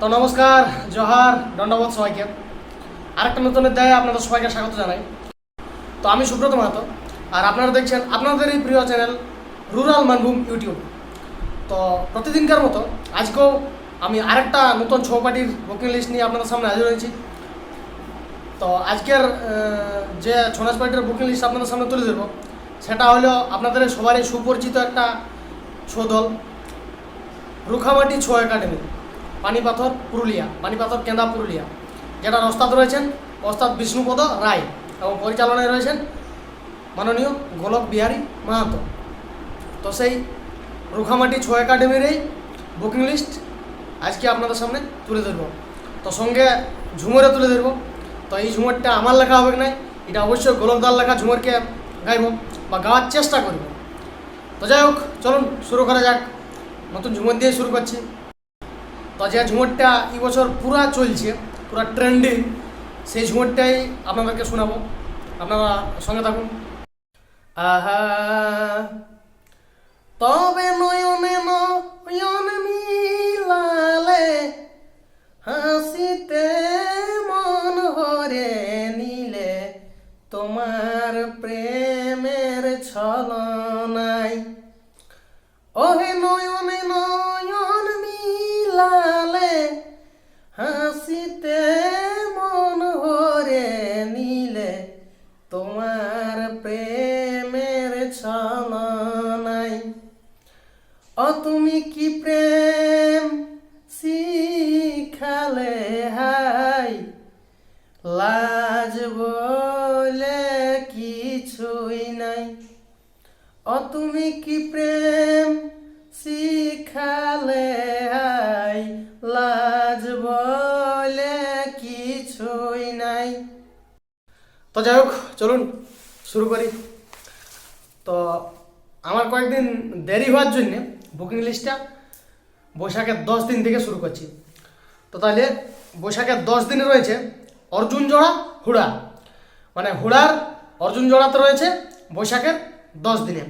তো নমস্কার, জোহার, দণ্ডবোধ সবাইকে। আরেকটা নতুন অধ্যায়ে আপনাদের সবাইকে স্বাগত জানাই। তো আমি সুব্রত মাহাতো, আর আপনারা দেখছেন আপনাদেরই প্রিয় চ্যানেল রুরাল মানভূম ইউটিউব। তো প্রতিদিনকার মতো আজকেও আমি আরেকটা নতুন ছৌপাটির বুকিং লিস্ট নিয়ে আপনাদের সামনে হাজির হয়েছি। তো আজকের যে ছৌ নাচ পার্টির বুকিং লিস্ট আপনাদের সামনে তুলে দেবো সেটা হলো আপনাদের সবারই সুপরিচিত একটা ছৌ দল রুখামাটি ছৌ একাডেমি। পানিপাথর পুরুলিয়া, পানিপাথর কেন্দা পুরুলিয়া যেটার ওস্তাদ রয়েছেন ওস্তাদ বিষ্ণুপদ রায় এবং পরিচালনায় রয়েছেন মাননীয় গোলক বিহারী মাহাতো। তো সেই রুখামাটি ছৌ একাডেমির এই বুকিং লিস্ট আজকে আপনাদের সামনে তুলে ধরবো। তো সঙ্গে ঝুমরে তুলে ধরবো। তো এই ঝুমরটা আমার লেখা হবে না এটা অবশ্যই গোলকদার লেখা ঝুমরকে গাইব বা গাওয়ার চেষ্টা করব। তো যাই হোক, চলুন শুরু করা যাক। নতুন ঝুমর দিয়ে শুরু করছি। তো যে ঝুমরটা এই বছর পুরা চলছে, পুরা ট্রেন্ডিং সেই ঝুমরটাই আপনাদেরকে শোনাবো। আপনারা সঙ্গে থাকুন। আহা, তবে নয়নে নয়ন মিলালে হাসিতে মন হরে নিলে তোমার প্রেমের ছলনাই ওহে নয়নে নয়ন বলে কিছুই নাই। ও তুমি কি প্রেম শিখালে হাই লাজ বলে কিছুই নাই। তো যাই হোক, চলুন, শুরু করি। তো আমার কয়েকদিন দেরি হওয়ার জন্যে বুকিং লিস্টটা বৈশাখের দশ দিন থেকে শুরু করছি। তো তাহলে বৈশাখের দশ দিনে রয়েছে অর্জুন জোড়া হুড়া। মানে হুড়ার অর্জুন জোড়াতে রয়েছে বৈশাখের দশ দিনে।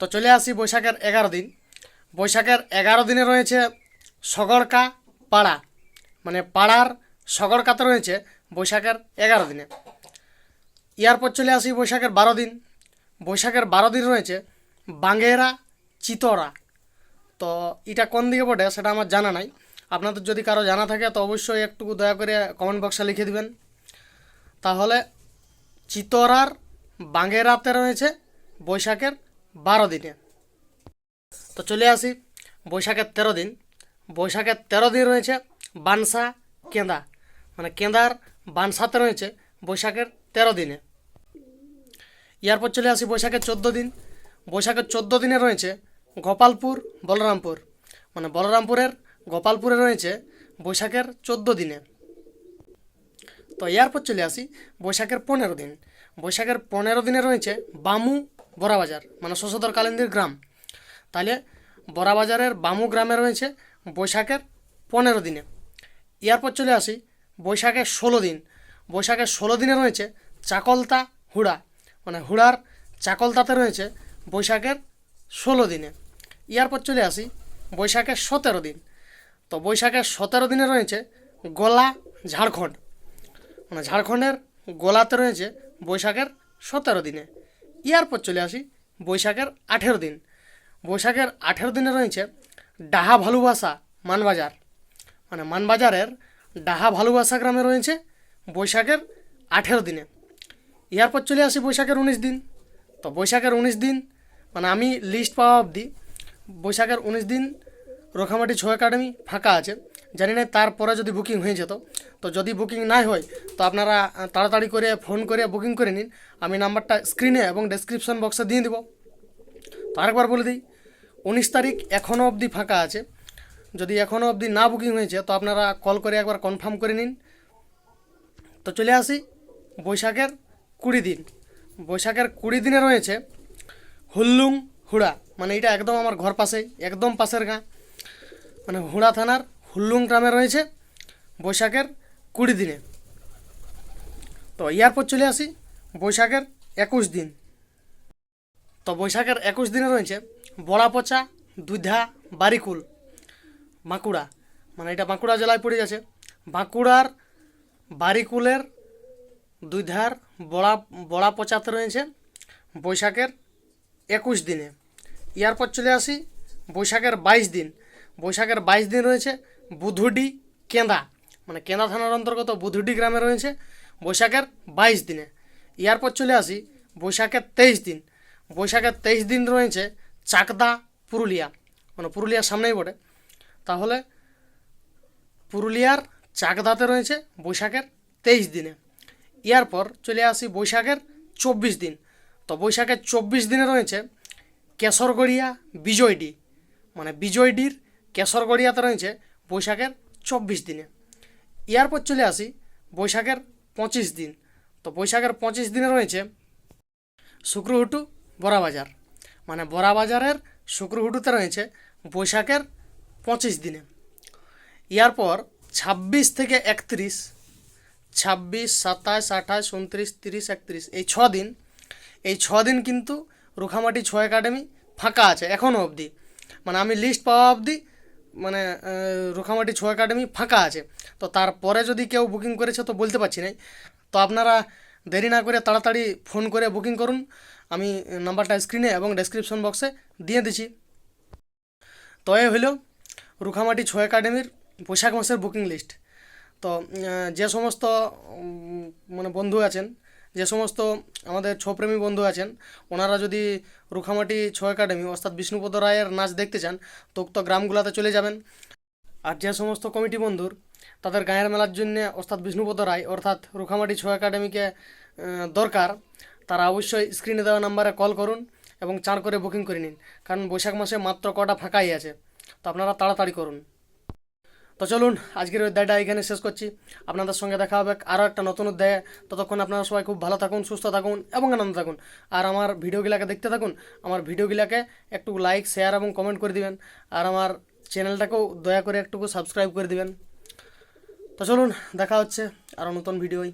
তো চলে আসি বৈশাখের এগারো দিন। বৈশাখের এগারো দিনে রয়েছে সগড়কা পাড়া। মানে পাড়ার সগড়কাতে রয়েছে বৈশাখের এগারো দিনে। ইয়ারপর চলে আসি বৈশাখের বারো দিন। বৈশাখের বারো দিন রয়েছে বাঙ্গেরা চিতরা। তো এটা কোন দিকে পড়ে সেটা আমার জানা নাই। আপনাদের যদি কারও জানা থাকে তো অবশ্যই একটু দয়া করে কমেন্ট বক্সে লিখে দিবেন। তাহলে চিতরার বাঙ্গেরাতে রয়েছে বৈশাখের বারো দিনে। তো চলে আসি বৈশাখের তেরো দিন। বৈশাখের তেরো দিন রয়েছে বানসা কেঁদা মানে কেঁদার বানসাতে রয়েছে বৈশাখের তেরো দিনে। ইয়ারপর চলে আসি বৈশাখের চোদ্দ দিন। বৈশাখের চোদ্দ দিনে রয়েছে গোপালপুর, বলরামপুর। মানে বলরামপুরের, গোপালপুরে রয়েছে বৈশাখের চোদ্দ দিনে। তো এরপর চলে আসি বৈশাখের পনেরো দিন। বৈশাখের পনেরো দিনে রয়েছে বামু বড়াবাজার মানে শশধর কালিন্দির গ্রাম। তাহলে বড়াবাজারের বামু গ্রামে রয়েছে বৈশাখের পনেরো দিনে। এরপর চলে আসি বৈশাখের ষোলো দিন। বৈশাখের ষোলো দিনে রয়েছে চাকলতা হুড়া মানে হুড়ার চাকলতাতে রয়েছে বৈশাখের ষোলো দিনে। এরপর চলে আসি বৈশাখের সতেরো দিন। তো বৈশাখের সতেরো দিনে রয়েছে গোলা ঝাড়খণ্ড। মানে ঝাড়খণ্ডের গোলাতে রয়েছে বৈশাখের সতেরো দিনে। ইয়ারপর চলে আসি বৈশাখের আঠেরো দিন। বৈশাখের আঠেরো দিনে রয়েছে ডাহা ভালুবাসা মানবাজার। মানে মানবাজারের ডাহা ভালুবাসা গ্রামে রয়েছে বৈশাখের আঠেরো দিনে। ইয়ারপর চলে আসি বৈশাখের উনিশ দিন। তো বৈশাখের উনিশ দিন মানে আমি লিস্ট পাওয়া অবধি বৈশাখের উনিশ দিন রোখামাটি ছৌ একাডেমি ফাঁকা আছে। জানি না, তারপরে যদি বুকিং হয়ে যেত, তো যদি বুকিং নাই হয়, তো আপনারা তাড়াতাড়ি করে ফোন করে বুকিং করে নিন। আমি নাম্বারটা স্ক্রিনে এবং ডেসক্রিপশন বক্সে দিয়ে দেবো। তো আরেকবার বলে দিই, উনিশ তারিখ এখনও অবধি ফাঁকা আছে। যদি এখনও অবধি না বুকিং হয়েছে, তো আপনারা কল করে একবার কনফার্ম করে নিন। তো চলে আসি, বৈশাখের কুড়ি দিন। বৈশাখের কুড়ি দিনে রয়েছে হুল্লুং হুড়া। মানে এটা একদম আমার ঘর পাশেই, একদম পাশের গাঁ। মানে হুড়া থানার হুল্লুং গ্রামে রয়েছে, বৈশাখের কুড়ি দিনে। তো ইয়ারপর চলে আসি বৈশাখের একুশ দিন। তো বৈশাখের একুশ দিনে রয়েছে বড়া বড়াপচা, দুধা বারিকুল বাঁকুড়া। মানে এটা বাঁকুড়া জেলায় পড়ে গেছে। বাঁকুড়ার বারিকুলের দুই ধার বড়া বড়া পচাতে রয়েছে বৈশাখের একুশ দিনে। এরপর চলে আসি বৈশাখের বাইশ দিন। বৈশাখের বাইশ দিন রয়েছে বুধুডি কেঁদা মানে কেঁদা থানার অন্তর্গত বুধুডি গ্রামে রয়েছে বৈশাখের বাইশ দিনে। এরপর চলে আসি বৈশাখের তেইশ দিন। বৈশাখের তেইশ দিন রয়েছে চাকদা, পুরুলিয়া। মানে পুরুলিয়ার সামনেই বটে। তাহলে পুরুলিয়ার চাকদাতে রয়েছে বৈশাখের তেইশ দিনে। এরপর চলে আসি বৈশাখের চব্বিশ দিন। তো বৈশাখের চব্বিশ দিনে রয়েছে কেশরগড়িয়া বিজয়ডি। মানে বিজয়ডির কেশরগড়িয়াতে রয়েছে বৈশাখের চব্বিশ দিনে। এরপর চলে আসি বৈশাখের পঁচিশ দিন। তো বৈশাখের পঁচিশ দিনে রয়েছে শুক্রহুটু বড়াবাজার মানে বড়াবাজারের শুক্রহুটুতে রয়েছে বৈশাখের পঁচিশ দিনে। এরপর ছাব্বিশ থেকে একত্রিশ, ছাব্বিশ, সাতাশ, আঠাশ, উনত্রিশ, তিরিশ, একত্রিশ, এই ছ দিন। এই ছ দিন কিন্তু রুখামাটি ছ একাডেমি ফাঁকা আছে এখনও অবধি। মানে আমি লিস্ট পাওয়া অবধি মানে রুখামাটি ছ একাডেমি ফাঁকা আছে। তো তারপরে যদি কেউ বুকিং করেছে তো বলতে পারছি না তো আপনারা দেরি না করে তাড়াতাড়ি ফোন করে বুকিং করুন। আমি নাম্বারটা স্ক্রিনে এবং ডেসক্রিপশন বক্সে দিয়ে দিচ্ছি। তো এ হলো রুখামাটি ছ একাডেমির বৈশাখ মাসের বুকিং লিস্ট। তো যে সমস্ত মানে বন্ধু আছেন যে সমস্ত আমাদের ছপ্রেমী বন্ধু আছেন, ওনারা যদি রুখামাটি ছ একাডেমি, অর্থাৎ বিষ্ণুপদ রায়ের নাচ দেখতে চান তো উক্ত গ্রামগুলোতে চলে যাবেন। আর যে সমস্ত কমিটি বন্ধুর, তাদের গায়ের মেলার জন্য অর্থাৎ বিষ্ণুপদ রায়, অর্থাৎ রুখামাটি ছ একাডেমিকে দরকার, তারা অবশ্যই স্ক্রিনে দেওয়া নাম্বারে কল করুন এবং চাঁড় করে বুকিং করে নিন। কারণ বৈশাখ মাসে মাত্র কটা ফাঁকাই আছে। তো আপনারা তাড়াতাড়ি করুন। তো চলুন, আজকের অধ্যায়টা এখানে শেষ করছি। আপনাদের সঙ্গে দেখা হবে আরও একটা নতুন অধ্যায়ে। ততক্ষণ আপনারা সবাই খুব ভালো থাকুন, সুস্থ থাকুন এবং আনন্দ থাকুন। আর আমার ভিডিওগুলাকে দেখতে থাকুন। আমার ভিডিওগুলাকে একটু লাইক শেয়ার এবং কমেন্ট করে দিবেন। আর আমার চ্যানেলটাকেও দয়া করে একটুকু সাবস্ক্রাইব করে দিবেন। তো চলুন, দেখা হচ্ছে আরও নতুন ভিডিওই